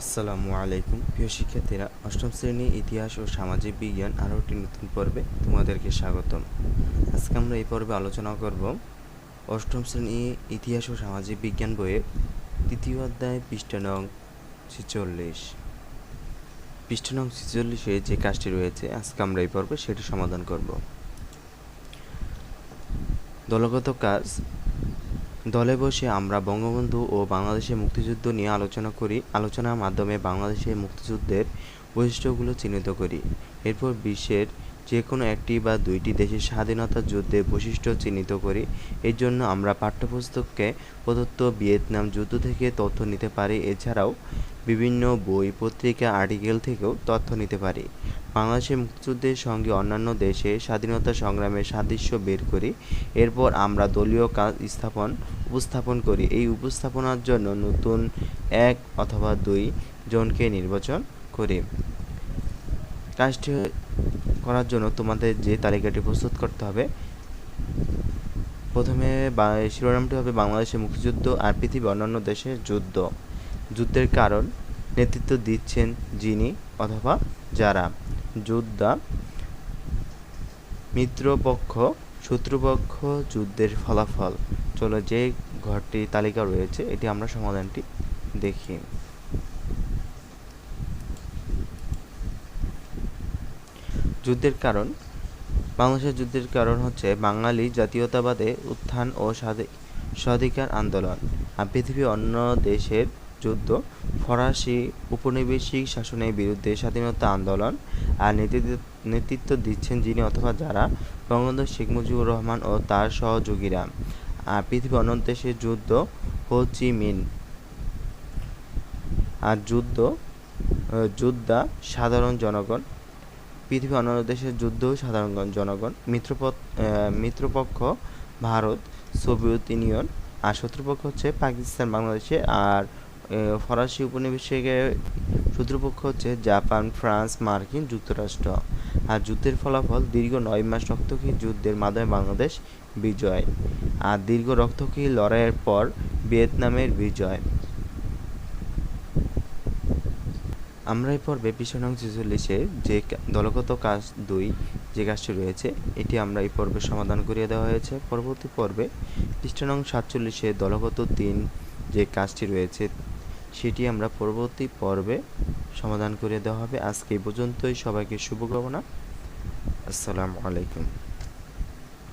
আসসালামু আলাইকুম। প্রিয় শিক্ষার্থীরা, অষ্টম শ্রেণি ইতিহাস ও সামাজিক বিজ্ঞান আরও একটি নতুন পর্বে তোমাদেরকে স্বাগতম। আজকে আমরা এই পর্বে আলোচনা করব অষ্টম শ্রেণি ইতিহাস ও সামাজিক বিজ্ঞান বইয়ের তৃতীয় অধ্যায়, পৃষ্ঠা নং ছেচল্লিশ। পৃষ্ঠা নং ছেচল্লিশে যে কাজটি রয়েছে, আজকে আমরা এই পর্বে সেটি সমাধান করব। দলগত কাজ দলে বসে আমরা বঙ্গবন্ধু ও বাংলাদেশের মুক্তিযুদ্ধ নিয়ে আলোচনা করি। আলোচনার মাধ্যমে বাংলাদেশের মুক্তিযুদ্ধের বৈশিষ্ট্যগুলো চিহ্নিত করি। এরপর বিশ্বের যে কোনো একটি বা দুইটি দেশের স্বাধীনতা যুদ্ধের বৈশিষ্ট্য চিহ্নিত করি। এর জন্য আমরা পাঠ্যপুস্তককে প্রদত্ত ভিয়েতনাম যুদ্ধ থেকে তথ্য নিতে পারি। এছাড়াও বিভিন্ন বই, পত্রিকা, আর্টিকেল থেকেও তথ্য নিতে পারি। বাংলাদেশের মুক্তিযুদ্ধের সঙ্গে অন্যান্য দেশে স্বাধীনতা সংগ্রামের সাদৃশ্য বের করি। এরপর আমরা দলীয় কাজ স্থাপন, উপস্থাপন করি। এই উপস্থাপনার জন্য নতুন এক অথবা দুই জনকে নির্বাচন করি। কাজটি করার জন্য তোমাদের যে তালিকাটি প্রস্তুত করতে হবে, প্রথমে শিরোনামটি হবে বাংলাদেশের মুক্তিযুদ্ধ আর পৃথিবীর অন্যান্য দেশের যুদ্ধ। যুদ্ধের কারণ, নেতৃত্ব দিচ্ছেন যিনি অথবা যারা। যোদ্ধা, মিত্রপক্ষ, শত্রুপক্ষ যুদ্ধের ফলাফল। চলো যে ঘরটি তালিকা রয়েছে, এটি আমরা সমাধানটি দেখি। যুদ্ধের কারণ? বাংলাদেশের যুদ্ধের কারণ হচ্ছে বাঙালি জাতীয়তাবাদে উত্থান ও স্বাধী- স্বাধিকার আন্দোলন। আর পৃথিবীর অন্য দেশের যুদ্ধ ফরাসি উপনিবেশিক শাসনের বিরুদ্ধে স্বাধীনতা আন্দোলন আর নেতৃত্ব দিচ্ছেন যিনি অথবা যারা বঙ্গবন্ধু শেখ মুজিবুর রহমান ও তার সহযোগীরা। আর পৃথিবীর অন্য দেশের যুদ্ধ হো চি মিন। আর যুদ্ধ যোদ্ধা সাধারণ জনগণ পৃথিবীর অন্যান্য দেশের যুদ্ধ সাধারণ জনগণ মিত্রপক্ষ মিত্রপক্ষ, ভারত, সোভিয়েত ইউনিয়ন, আর শত্রুপক্ষ হচ্ছে পাকিস্তান, বাংলাদেশে, আর ফরাসি উপনিবেশিকের শত্রুপক্ষ হচ্ছে জাপান, ফ্রান্স, মার্কিন যুক্তরাষ্ট্র। আর যুদ্ধের ফলাফল দীর্ঘ নয় মাস রক্তক্ষয়ী যুদ্ধের মাধ্যমে বাংলাদেশ বিজয়, আর দীর্ঘ রক্তক্ষয়ী লড়াইয়ের পর ভিয়েতনামের বিজয়। আমরা এই পর্বে পৃষ্ঠা নং ছেচল্লিশে যে দলগত কাজ দুই, যে কাজটি রয়েছে, এটি আমরা এই পর্বে সমাধান করিয়ে দেওয়া হয়েছে। পরবর্তী পর্বে পৃষ্ঠা নং সাতচল্লিশে দলগত তিন, যে কাজটি রয়েছে, সেটি আমরা পরবর্তী পর্বে সমাধান করিয়ে দেওয়া হবে। আজকে এই পর্যন্তই। সবাইকে শুভকামনা। আসসালামু আলাইকুম।